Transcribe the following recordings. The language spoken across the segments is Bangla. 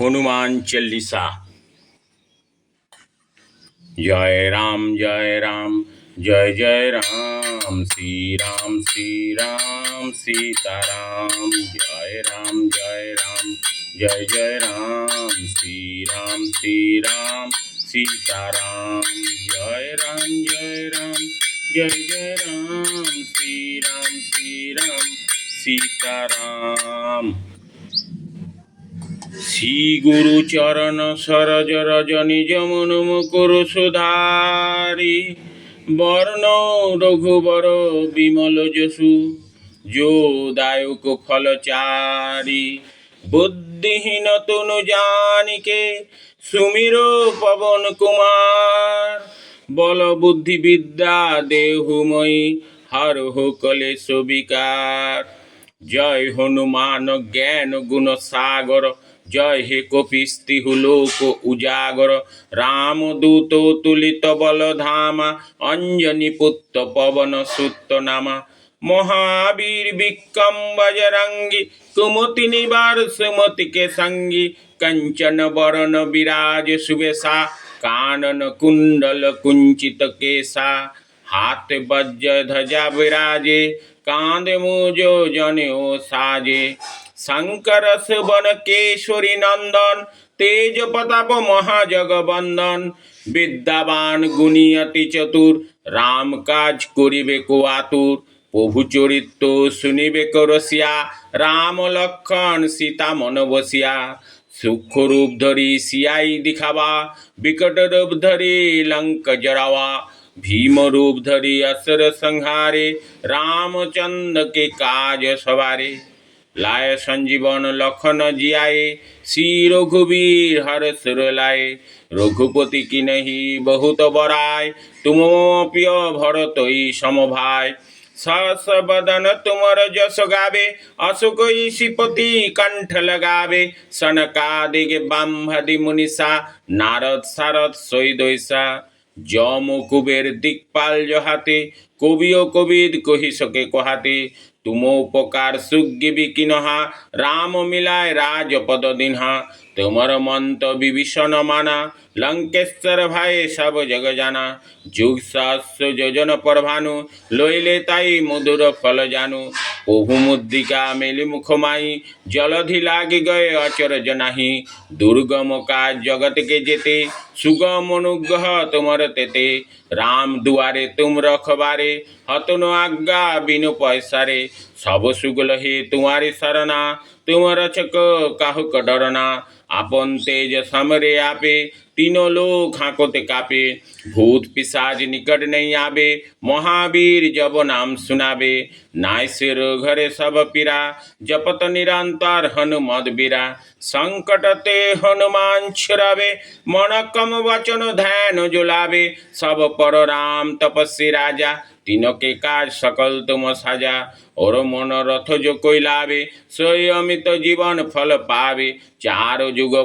হনুমান চল্লিশা জয় রাম জয় রাম জয় জয় রাম শ্রীরাম শ্রীরাম সীতারাম জয় রাম জয় রাম জয় জয় রাম শ্রীরাম শ্রীরাম সীতারাম জয় রাম জয় রাম জয় জয় রাম শ্রীরাম শ্রীরাম সীতারাম শ্রী গুরু চরণ সরজ রজনী যমন মুকুর সুধারি। বর্ণ রঘুবর বিমল যশু যো দায়ক ফল চারি বুদ্ধিহীন তনু জানিকে সুমির পবন কুমার। বল বুদ্ধি বিদ্যা দেহুময়ী, হর হো কলেশ বিকার। জয় হনুমান, জ্ঞান গুণ সাগর জয় হে কপিস্তিহু লোক উজাগর। রামদূত তুলিত বলধামা, অঞ্জনি পুত্র পবন সুত্ত নামা। মহাবীর বিক্রম বজরঙ্গি কুমতি নিবার সুমতিকে সঙ্গী। কঞ্চন বরণ বিরাজ শুভেশা কানন কুণ্ডল কুঞ্চিত কেশা। হাত বজ্র ধ্বজা বিরাজে কাঁধ মুজো জনে ও সাজে। শঙ্কর সুবন কেশরী নন্দন তেজ প্রতাপ মহাজগবন্দন বিদ্যাবান গুণিয়তি চতুর রাম কাজ করিবে কো আতুর প্রভু চরিত্র শুনিবে করসিয়া রাম লক্ষণ সীতা মন বসিয়া সূক্ষ্ম রূপ ধরি সিয়াই দিখাবা বিকট রূপ ধরি লঙ্ক জরাওয়া ভীম রূপ ধরি অসুর সংহারে রামচন্দ্র কাজ সবারে। লায় সঞ্জীবন লক্ষণ জিয়াই, শ্রী রঘুবীর হর সুর লায় রঘুপতি কি নহি বহুত বরায় তুম প্রিয় ভরতই সমভায় সস বদন তোমার যশ গাবে, অসুখ ঈশিপতি কণ্ঠ লগাবে। সনকাদিগ বাম্ভাদি মুনিষা নারদ সারদ সৈদৈষা যম কুবের দিকপাল জহাতে কবি ও কবিদ কহি সকে কহাতে। তুম উপকার সুগিবি কিনহা। রাম মিলায় রাজপদ দিনহা। তোমার মন্ত বিভীষণ মানা। লঙ্কেশ্বর ভাই সব জগ জানা। যুগ সহস্র যোজন পরভানু লইলে তাই মধুর ফল জানু। প্রভু মুদ্রিকা মেলি মুখ মাই। জলধি লাগি গয়ে অচর জনাহি। দুর্গম কাজ জগতকে যেতে সুগম অনুগ্রহ তোমার তেতে। রাম দুয়ারে, তুম রখবারে, হতন আজ্ঞা বিনু পয়সারে। সব সুগুল হে তোমারে শরণা তুমর চক কাহুক ডরনা আপন তেজ সমরে আপে तीनों लोग हाकोते कापे भूत पिशाच निकट नहीं आवे महावीर जब नाम सुनावे नाय सिर घरे सब पीरा जपत निरंतर हनुमद बीरा संकट ते हनुमान छुरावे मन कम वचन ध्यान जुलावे सब पर राम तपस्वी राजा तीनों के काज सकल तुम साजा और मनोरथ जो कोई लावे सोई अमित जीवन फल पावे चार जुग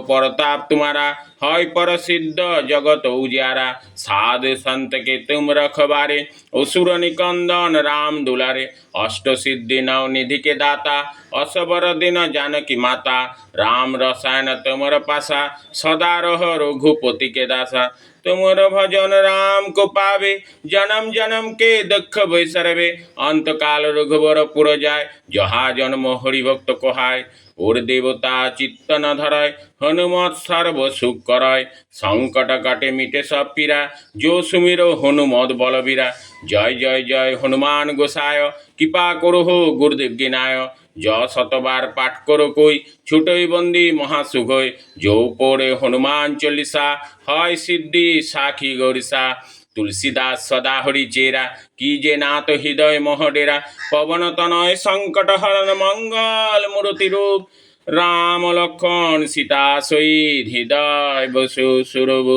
হয় প্রসিদ্ধ জগত উজারা সাধু সন্তকে তুম রখবারে অসুর নিকন্দন রাম দুলারে অষ্ট সিদ্ধি নৌ নিধিকে দাতা অশবর দিন জানকী মাতা রাম রসায়ন তোমর পাশা সদা রহ রঘুপতিকে দাসা तुमर भजन राम को पावे जन्म जन्म के दुख बैसरवे अंत काल रघुबर पुर जाय जहा जन्म हरिभक्त কোহায় ওর দেবতা চিত্ত না ধরায় হনুমত সর্ব সুখ করায় সংকট কাটে মিটে সব পীরা যো সুমির হনুমত বলবীরা জয় জয় জয় হনুমান গোসায় কৃপা করো হো গুরুদেব গিনায় য শতবার পাঠ করো কই, ছুটোই বন্দি মহাসুখই। যৌ পড়ে হনুমান চল্লিশা, হয় সিদ্ধি সাখী গরিষা তুলসীদাস সদা হরি চেরা, কি যে নাথ হৃদয় মহডেরা। পবন তনয় সংকট হরণ মঙ্গল মূরতি রূপ। রাম লক্ষণ সীতা সহিত হৃদয় বসু সুরব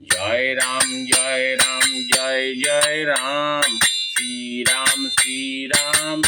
জয় রাম জয় রাম, জয় জয় রাম। শ্রীরাম শ্রীরাম।